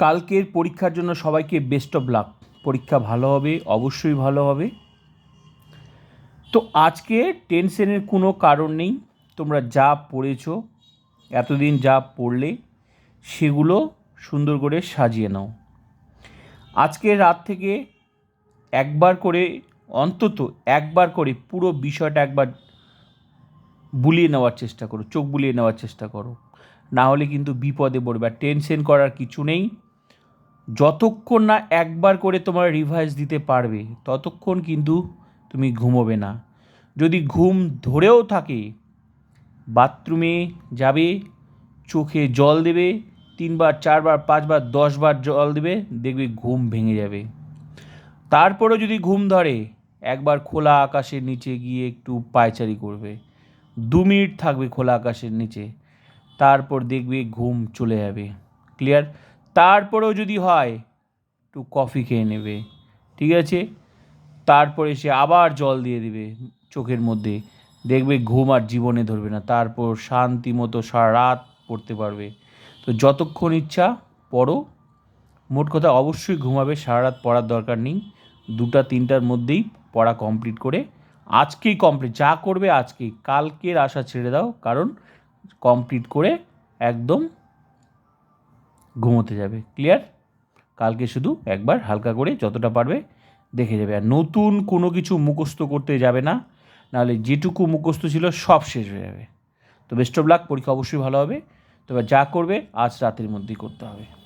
কালকের পরীক্ষার জন্য সবাইকে বেস্ট অফ লাক পরীক্ষা ভালো হবে, অবশ্যই ভালো হবে। তো আজকে টেনশনের কোনো কারণ নেই, তোমরা যা পড়েছো, এতদিন যা পড়লে, সেগুলো সুন্দর করে সাজিয়ে নাও। আজকে রাত থেকে একবার করে, অন্তত একবার করে পুরো বিষয়টা একবার বুলিয়ে নেওয়ার চেষ্টা করো, চোখ বুলিয়ে নেওয়ার চেষ্টা করো। না হলে কিন্তু বিপদে পড়বে, আর টেনশন করার কিছু নেই। যতক্ষণ না একবার করে তোমার রিভাইজ দিতে পারবে, ততক্ষণ কিন্তু তুমি ঘুমোবে না। যদি ঘুম ধরেও থাকে, বাথরুমে যাবে, চোখে জল দেবে, তিনবার, চারবার, পাঁচবার, দশবার জল দেবে, দেখবে ঘুম ভেঙে যাবে। তারপরেও যদি ঘুম ধরে, একবার খোলা আকাশের নিচে গিয়ে একটু পায়চারি করবে। দু মিনিট থাকবে খোলা আকাশের নিচে, তারপর দেখবে ঘুম চলে যাবে। ক্লিয়ার তারপরেও যদি হয়, একটু কফি খেয়ে নেবে, ঠিক আছে? তারপরে সে আবার জল দিয়ে দিবে চোখের মধ্যে। দেখবে ঘুম আর জীবনে ধরবে না। তারপর শান্তি মতো সারা রাত পড়তে পারবে। তো যতক্ষণ ইচ্ছা পড়ো। মোট কথা অবশ্যই ঘুমাবে, সারা রাত পড়ার দরকার নেই। দুটা, তিনটার মধ্যেই পড়া কমপ্লিট করে, আজকেই কমপ্লিট যা করবে আজকেই। কালকের আশা ছেড়ে দাও, কারণ কমপ্লিট করে একদম ঘুমোতে যাবে। ক্লিয়ার কালকে শুধু একবার হালকা করে যতটা পারবে দেখে যাবে। আর নতুন কোনো কিছু মুখস্থ করতে যাবে না, নাহলে যেটুকু মুখস্থ ছিল সব শেষ হয়ে যাবে। তো বেস্ট অফ লাক পরীক্ষা অবশ্যই ভালো হবে। তবে যা করবে, আজ রাতের মধ্যেই করতে হবে।